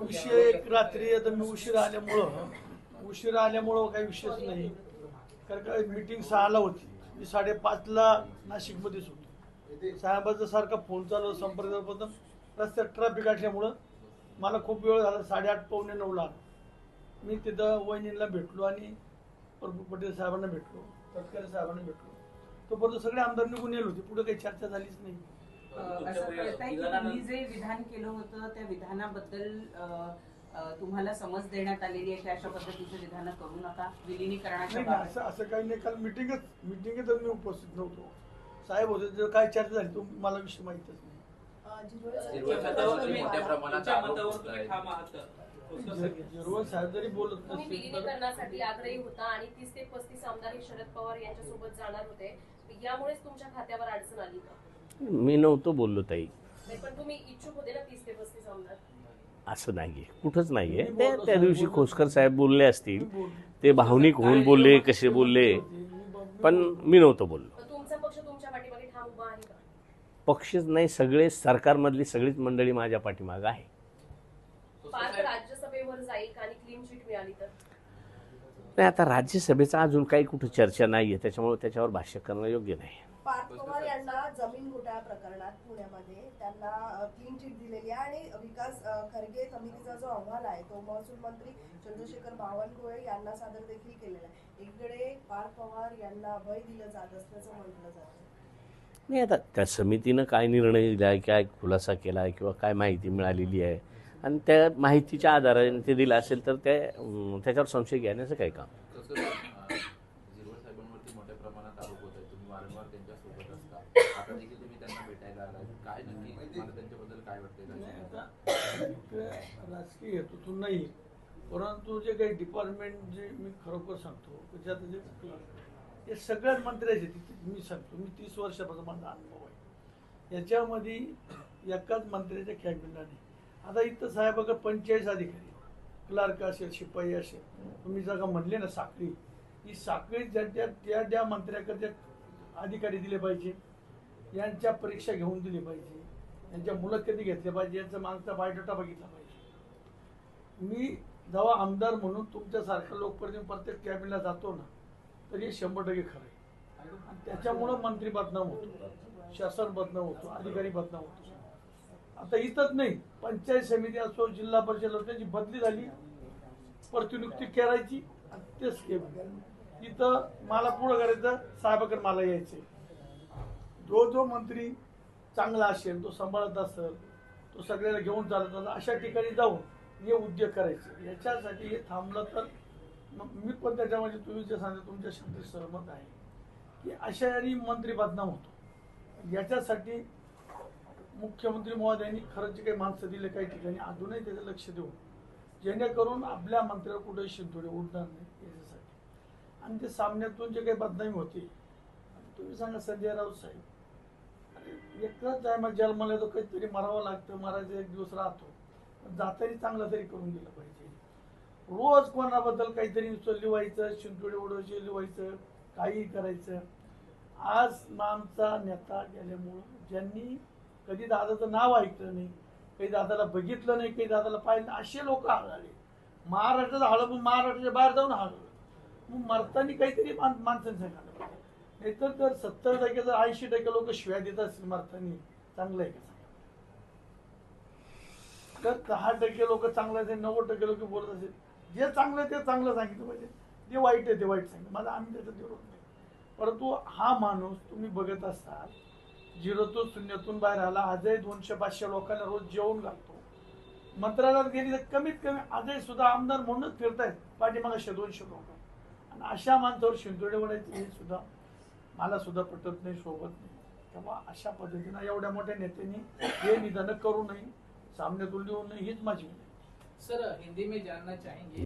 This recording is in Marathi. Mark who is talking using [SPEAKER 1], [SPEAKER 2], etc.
[SPEAKER 1] विषय एक रात्री आता मी उशीर आल्यामुळं उशीर आल्यामुळं काही विषयच नाही. कारण का मीटिंग सहाला होती. मी साडेपाचला नाशिकमध्येच होतो. साहेबाचा सारखा फोन चालू संपर्क रस्त्यात ट्रॅफिक असल्यामुळं मला खूप वेळ झाला. साडेआठ पावणे नऊला मी तिथं वहिनीला भेटलो आणि प्रभू पटेल साहेबांना भेटलो. तटकरे साहेबांना भेटलो. तोपर्यंत सगळे आमदार निघून येलो होते. पुढे काही चर्चा झालीच नाही.
[SPEAKER 2] असं कळत आहे की तुम्ही जे विधान केलं होतं त्या विधानाबद्दल तुम्हाला समज देण्यात आलेली आहे की अशा पद्धतीचे विधान करू नका विलिनीकरणाच्या
[SPEAKER 1] नाही असं असं काही नाही. काल मिटिंगच मिटिंगच मी उपस्थित नव्हतो. साहेब होते जर काय चर्चा झाली? तो मला विषय माहितच नाही.
[SPEAKER 3] तुमच्या मतावर तुम्ही
[SPEAKER 4] मोठ्या प्रमाणात
[SPEAKER 3] तुमच्या
[SPEAKER 4] आरोप
[SPEAKER 3] मतावर
[SPEAKER 4] होत
[SPEAKER 3] तुम्ही
[SPEAKER 4] आहेत.
[SPEAKER 3] ठाम आहात का? खोसकर साहेब.
[SPEAKER 1] जरी बोलत
[SPEAKER 5] तुम्ही
[SPEAKER 1] नसतील तर
[SPEAKER 5] विलिनीकरणासाठी आग्रही होता आणि तीस ते पस्तीस आमदार हे शरद पवार यांच्यासोबत जाणार होते. यामुळेच तुमच्या खात्यावर अडचण आली का
[SPEAKER 6] मी नव्हतो बोललो ताई. असं नाहीये. कुठंच नाहीये. ते त्या दिवशी खोसकर साहेब बोलले असतील. ते भावनिक होऊन बोलले कसे बोलले. पण मी नव्हतो बोललो. पक्षच नाही सगळे सरकारमधली सगळीच मंडळी माझ्या पाठीमागं आहे
[SPEAKER 5] पार्क राज्यसभेवर जाईल आणि क्लीन चिट मिळाली तर
[SPEAKER 6] नाही आता राज्यसभेचा अजून काही कुठं चर्चा नाहीये. त्याच्यामुळे त्याच्यावर भाष्य करणं योग्य नाही.
[SPEAKER 7] पार्थ पवार यांना जमीन घोटाळा प्रकरणात पुण्यामध्ये त्यांना क्लीन चिट दिलेली आहे आणि विकास खरगे समितीचा जो अहवाल आहे तो महसूल मंत्री चंद्रशेखर बावनकुळे यांना सादर देखील केलेला आहे. एकीकडे पार्थ पवार यांना अभय दिलं जात असल्याचं म्हटलं जातं
[SPEAKER 6] नाही आता त्या समितीनं काय निर्णय दिला आहे काय खुलासा केला आहे किंवा काय माहिती मिळालेली आहे आणि त्या माहितीच्या आधाराने ते दिलं असेल तर अं, त्याच्यावर संशय घेण्याचं काय काम.
[SPEAKER 4] तसं अं, झिरवळ साहेबांवरती मोठ्या प्रमाणात आरोप होत आहेत. तुम्ही वारंवार त्यांच्यासोबत असता. आता देखील तुम्ही त्यांना भेटायला आलाय काय नक्की? मला त्यांच्याबद्दल काय
[SPEAKER 1] नाही,
[SPEAKER 4] वाटतंय
[SPEAKER 1] आता इकडे राजकीय हेतूतून नाही परंतु जे काही डिपार्टमेंट जे मी खरोखर सांगतो त्याच्यात जे हे सगळ्याच मंत्र्याचे तिथे मी सांगतो मी तीस वर्षापासून माझा अनुभव आहे. याच्यामध्ये एकाच मंत्र्याच्या कॅबिनेटने आता इथं साहेबाकडे पंचेचाळीस अधिकारी क्लार्क असेल शिपाई असेल. तुम्ही जर का म्हणले ना साखळी ही साखळी ज्यांच्या त्या त्या मंत्र्याकडे अधिकारी दिले पाहिजे. यांच्या परीक्षा घेऊन दिली पाहिजे. यांच्या मुलाखती घेतल्या पाहिजे. यांचा मागचा बायोडाटा बघितला पाहिजे. मी जेव्हा आमदार म्हणून तुमच्यासारख्या लोकप्रतिनिधी प्रत्येक कॅबिनला जातो ना तर हे शंभर टक्के खरं आहे. आणि त्याच्यामुळं मंत्री बदनाम होतो. शासन बदनाम होतो. अधिकारी बदनाम होतो. आता इथंच नाही पंचायत समिती असो जिल्हा परिषद असो त्याची बदली झाली. प्रतिनियुक्ती करायची आणि तेच केलं. इथं मला पुढं करायचं साहेबाकडे मला यायचे जो जो मंत्री चांगला असेल तो सांभाळत असेल तो सगळ्याला घेऊन चालत असेल अशा ठिकाणी जाऊन हे उद्योग करायचे. याच्यासाठी हे थांबलं तर मग मी पण त्याच्यामध्ये तुम्ही जे सांगितलं तुमच्या शब्द सहमत आहे. की अशा याने मंत्री बदनाम होतो. याच्यासाठी मुख्यमंत्री महोदयांनी खरंच जे काही माणसं दिले काही ठिकाणी अजूनही त्याचं लक्ष देऊन जेणेकरून आपल्या मंत्र्याला कुठेही शिंतोडे उडणार नाही याच्यासाठी. आणि ते सामन्यातून जे काही बदनामी होती तुम्ही सांगा संजय राऊत साहेब. अरे एकच आहे मग जन्माला तो काहीतरी मरावं लागतं मरायचं एक दिवस राहतो. पण जातानी चांगलं तरी करून दिलं पाहिजे. रोज कोणाबद्दल काहीतरी लिवायचं शिंतोडे उडवायचे लिवायचं काही करायचं. आज आमचा नेता गेल्यामुळं ज्यांनी कधी दादाचं नाव ऐकलं नाही काही दादाला बघितलं नाही काही दादाला पाहिलं असे लोक हळले महाराष्ट्राचं हळं पण महाराष्ट्राच्या बाहेर जाऊन हळलं मग मरताना काहीतरी मान माणसाने सांगायला नाहीतर तर सत्तर टक्के जर ऐंशी टक्के लोक शिव्या देत असतील मरताना चांगलं आहे का सांगा? तर दहा टक्के लोक चांगलं असेल नव्वद टक्के लोक बोलत असेल जे चांगलं आहे ते चांगलं सांगितलं पाहिजे. जे वाईट आहे ते वाईट सांगितलं. माझा आम्ही त्याचा विरोध नाही परंतु हा माणूस तुम्ही बघत असाल झिरोतून शून्यातून बाहेर आला आजही दोनशे पाचशे लोकांना रोज जेवण घालतो. मंत्रालयात गेली तर कमीत कमी आजही सुद्धा आमदार म्हणूनच फिरतायत पाठीमागे दोनशे लोक. आणि अशा माणसावर शिंदोडे वडायचे हे सुद्धा मला सुद्धा पटत नाही सोबत नाही. तेव्हा अशा पद्धतीनं एवढ्या मोठ्या नेत्यांनी हे निधन करू नये सामने लिहू नये हीच माझी
[SPEAKER 8] सर हिंदी में जानना चाहेंगे